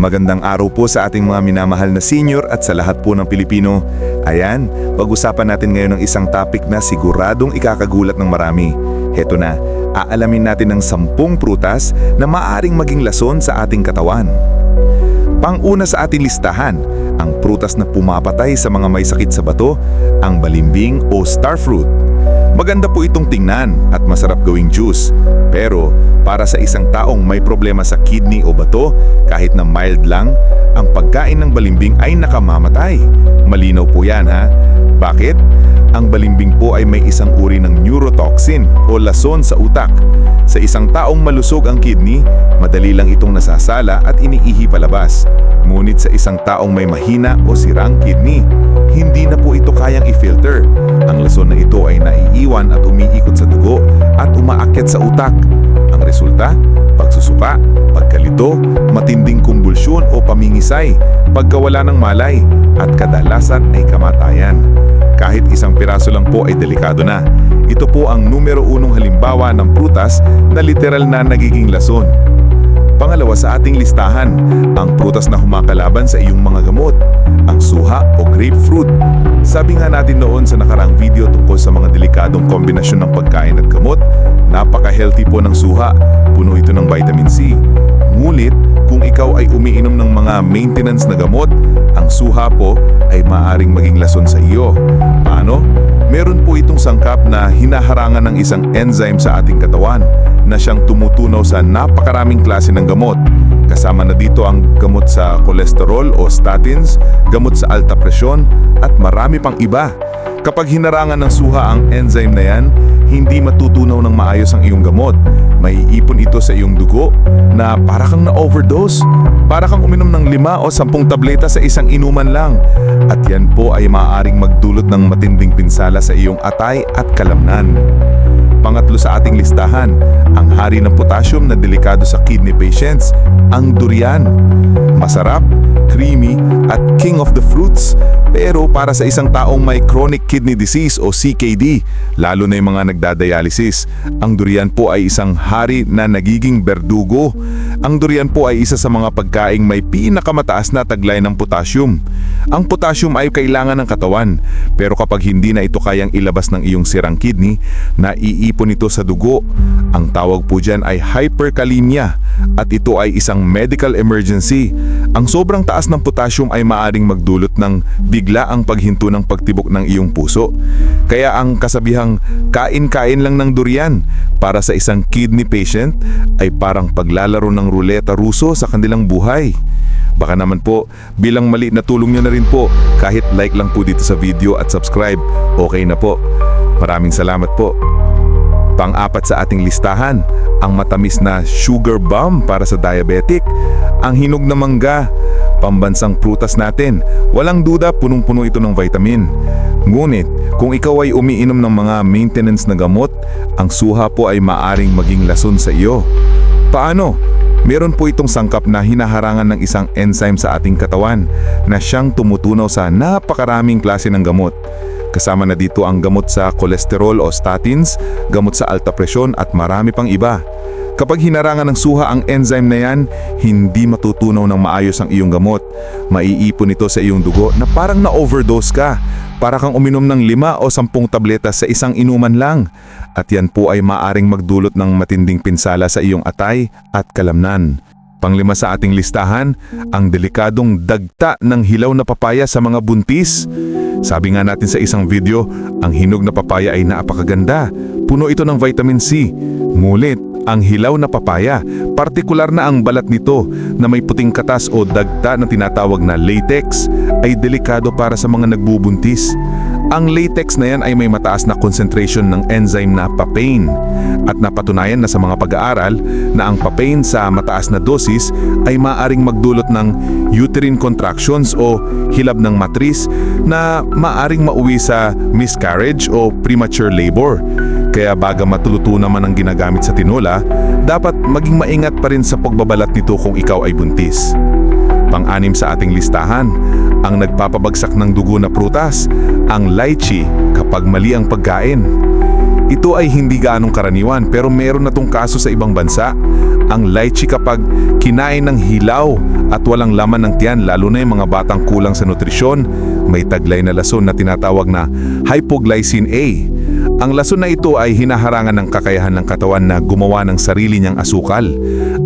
Magandang araw po sa ating mga minamahal na senior at sa lahat po ng Pilipino. Ayan, pag-usapan natin ngayon ng isang topic na siguradong ikakagulat ng marami. Heto na, aalamin natin ng sampung prutas na maaring maging lason sa ating katawan. Pang-una sa ating listahan, ang prutas na pumapatay sa mga may sakit sa bato, ang balimbing o starfruit. Maganda po itong tingnan at masarap gawing juice. Pero para sa isang taong may problema sa kidney o bato, kahit na mild lang, ang pagkain ng balimbing ay nakamamatay. Malinaw po yan ha. Bakit? Ang balimbing po ay may isang uri ng neurotoxin o lason sa utak. Sa isang taong malusog ang kidney, madali lang itong nasasala at iniihi palabas. Ngunit sa isang taong may mahina o sirang kidney, hindi na po ito kayang i-filter. Ang lason na ito ay naiiwan at umiikot sa dugo at umaakyat sa utak. Ang resulta, pagsusuka, pagkalito, matinding kumbulsyon o pamingisay, pagkawala ng malay, at kadalasan ay kamatayan. Kahit isang piraso lang po ay delikado na. Ito po ang numero unong halimbawa ng prutas na literal na nagiging lason. Pangalawa sa ating listahan, ang prutas na humakalaban sa iyong mga gamot, ang suha o grapefruit. Sabi nga natin noon sa nakarang video tungkol sa mga delikadong kombinasyon ng pagkain at gamot, napaka-healthy po ng suha, puno ito ng vitamin C. Ngunit, kung ikaw ay umiinom ng mga maintenance na gamot, ang suha po ay maaring maging lason sa iyo. Paano? Meron po itong sangkap na hinaharangan ng isang enzyme sa ating katawan na siyang tumutunaw sa napakaraming klase ng gamot. Kasama na dito ang gamot sa kolesterol o statins, gamot sa alta presyon at marami pang iba. Kapag hinarangan ng suha ang enzyme na yan, hindi matutunaw ng maayos ang iyong gamot. May ipon ito sa iyong dugo na para kang na-overdose. Para kang uminom ng lima o sampung tableta sa isang inuman lang. At yan po ay maaaring magdulot ng matinding pinsala sa iyong atay at kalamnan. Pangatlo sa ating listahan, ang hari ng potassium na delikado sa kidney patients, ang durian. Masarap, creamy, at king of the fruits. Pero para sa isang taong may chronic kidney disease o CKD, lalo na yung mga nagdadialysis, ang durian po ay isang hari na nagiging berdugo. Ang durian po ay isa sa mga pagkaing may pinakamataas na taglay ng potassium. Ang potassium ay kailangan ng katawan, pero kapag hindi na ito kayang ilabas ng iyong sirang kidney, naiipon ito sa dugo. Ang tawag po dyan ay hyperkalemia at ito ay isang medical emergency. Ang sobrang taas ng potassium ay maaring magdulot ng bigla ang paghinto ng pagtibok ng iyong puso. Kaya ang kasabihang kain-kain lang ng durian para sa isang kidney patient ay parang paglalaro ng ruleta ruso sa kanilang buhay. Baka naman po, bilang mali na nyo na rin po, kahit like lang po dito sa video at subscribe, okay na po. Maraming salamat po. Pang-apat sa ating listahan, ang matamis na sugar bomb para sa diabetic, ang hinog na mangga, pambansang prutas natin. Walang duda punong-puno ito ng vitamin. Ngunit, kung ikaw ay umiinom ng mga maintenance na gamot, ang suha po ay maaring maging lason sa iyo. Paano? Meron po itong sangkap na hinaharangan ng isang enzyme sa ating katawan na siyang tumutunaw sa napakaraming klase ng gamot. Kasama na dito ang gamot sa kolesterol o statins, gamot sa alta presyon at marami pang iba. Kapag hinarangan ng suha ang enzyme na yan, hindi matutunaw ng maayos ang iyong gamot. Maiipon ito sa iyong dugo na parang na-overdose ka. Para kang uminom ng lima o sampung tableta sa isang inuman lang. At yan po ay maaring magdulot ng matinding pinsala sa iyong atay at kalamnan. Panglima sa ating listahan, ang delikadong dagta ng hilaw na papaya sa mga buntis. Sabi nga natin sa isang video, ang hinog na papaya ay napakaganda. Puno ito ng vitamin C. Ngulit, ang hilaw na papaya, partikular na ang balat nito na may puting katas o dagta na tinatawag na latex, ay delikado para sa mga nagbubuntis. Ang latex na yan ay may mataas na concentration ng enzyme na papain at napatunayan na sa mga pag-aaral na ang papain sa mataas na dosis ay maaring magdulot ng uterine contractions o hilab ng matris na maaring mauwi sa miscarriage o premature labor. Kaya baga matuluto naman ang ginagamit sa tinola, dapat maging maingat pa rin sa pagbabalat nito kung ikaw ay buntis. Pang-anim sa ating listahan, ang nagpapabagsak ng dugo na prutas, ang lychee kapag mali ang pagkain. Ito ay hindi gaanong karaniwan pero meron na tong kaso sa ibang bansa. Ang lychee kapag kinain ng hilaw at walang laman ng tiyan lalo na yung mga batang kulang sa nutrisyon, may taglay na lason na tinatawag na hypoglycine A. Ang lason na ito ay hinaharangan ng kakayahan ng katawan na gumawa ng sarili niyang asukal.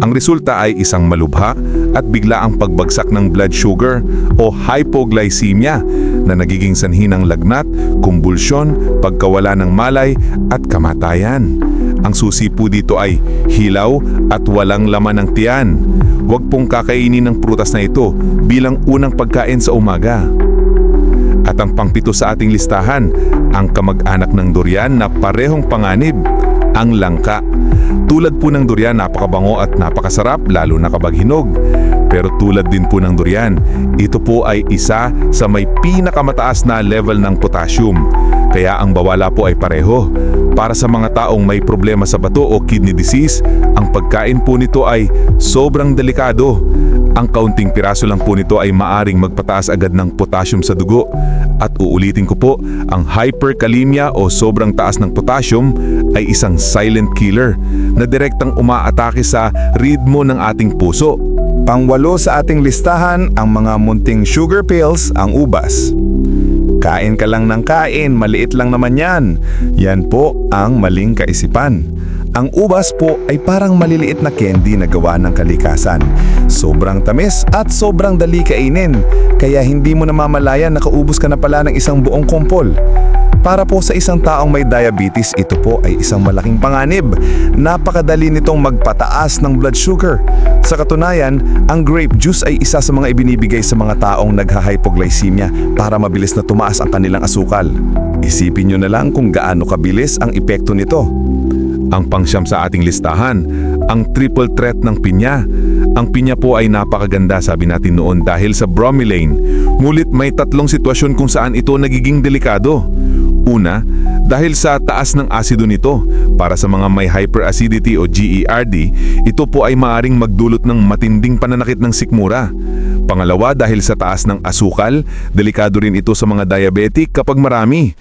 Ang resulta ay isang malubha at bigla ang pagbagsak ng blood sugar o hypoglycemia na nagiging sanhi ng lagnat, kumbulsyon, pagkawala ng malay at kamatayan. Ang susi po dito ay hilaw at walang laman ng tiyan. Huwag pong kakainin ng prutas na ito bilang unang pagkain sa umaga. At ang pangpito sa ating listahan, ang kamag-anak ng durian na parehong panganib, ang langka. Tulad po ng durian, napakabango at napakasarap lalo na kapag hinog. Pero tulad din po ng durian, ito po ay isa sa may pinakamataas na level ng potassium. Kaya ang bawala po ay pareho. Para sa mga taong may problema sa bato o kidney disease, ang pagkain po nito ay sobrang delikado. Ang kaunting piraso lang po nito ay maaring magpataas agad ng potassium sa dugo. At uulitin ko po, ang hyperkalemia o sobrang taas ng potassium ay isang silent killer na direktang umaatake sa ritmo ng ating puso. Pangwalo sa ating listahan ang mga munting sugar pills ang ubas. Kain ka lang ng kain, maliit lang naman yan. Yan po ang maling kaisipan. Ang ubas po ay parang maliliit na candy na gawa ng kalikasan. Sobrang tamis at sobrang dali kainin, kaya hindi mo namamalayan nakaubos ka na pala ng isang buong kumpol. Para po sa isang taong may diabetes, ito po ay isang malaking panganib. Napakadali nitong magpataas ng blood sugar. Sa katunayan, ang grape juice ay isa sa mga ibinibigay sa mga taong nagha-hypoglycemia para mabilis na tumaas ang kanilang asukal. Isipin nyo na lang kung gaano kabilis ang epekto nito. Ang pangsyam sa ating listahan, ang triple threat ng pinya. Ang pinya po ay napakaganda sabi natin noon dahil sa bromelain. Ngunit may tatlong sitwasyon kung saan ito nagiging delikado. Una, dahil sa taas ng asido nito, para sa mga may hyperacidity o GERD, ito po ay maaring magdulot ng matinding pananakit ng sikmura. Pangalawa, dahil sa taas ng asukal, delikado rin ito sa mga diabetic kapag marami.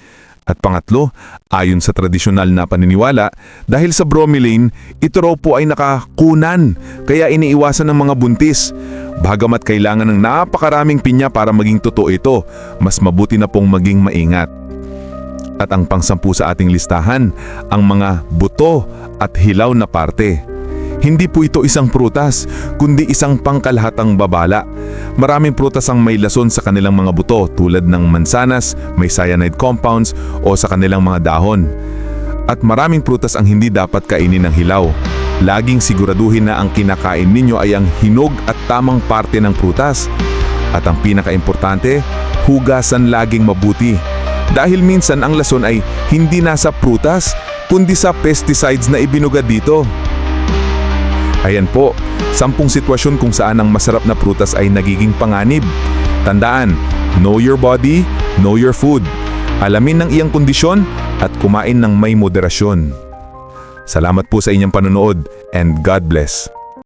At pangatlo, ayon sa tradisyonal na paniniwala, dahil sa bromelain, ito raw po ay nakakunan, kaya iniiwasan ng mga buntis. Bagamat kailangan ng napakaraming pinya para maging totoo ito, mas mabuti na pong maging maingat. At ang pangsampu sa ating listahan, ang mga buto at hilaw na parte. Hindi po ito isang prutas, kundi isang pangkalahatang babala. Maraming prutas ang may lason sa kanilang mga buto tulad ng mansanas, may cyanide compounds o sa kanilang mga dahon. At maraming prutas ang hindi dapat kainin ng hilaw. Laging siguraduhin na ang kinakain ninyo ay ang hinog at tamang parte ng prutas. At ang pinakaimportante, hugasan laging mabuti. Dahil minsan ang lason ay hindi nasa prutas, kundi sa pesticides na ibinugad dito. Ayan po, sampung sitwasyon kung saan ang masarap na prutas ay nagiging panganib. Tandaan, know your body, know your food. Alamin ng iyang kondisyon at kumain ng may moderasyon. Salamat po sa inyong panonood and God bless.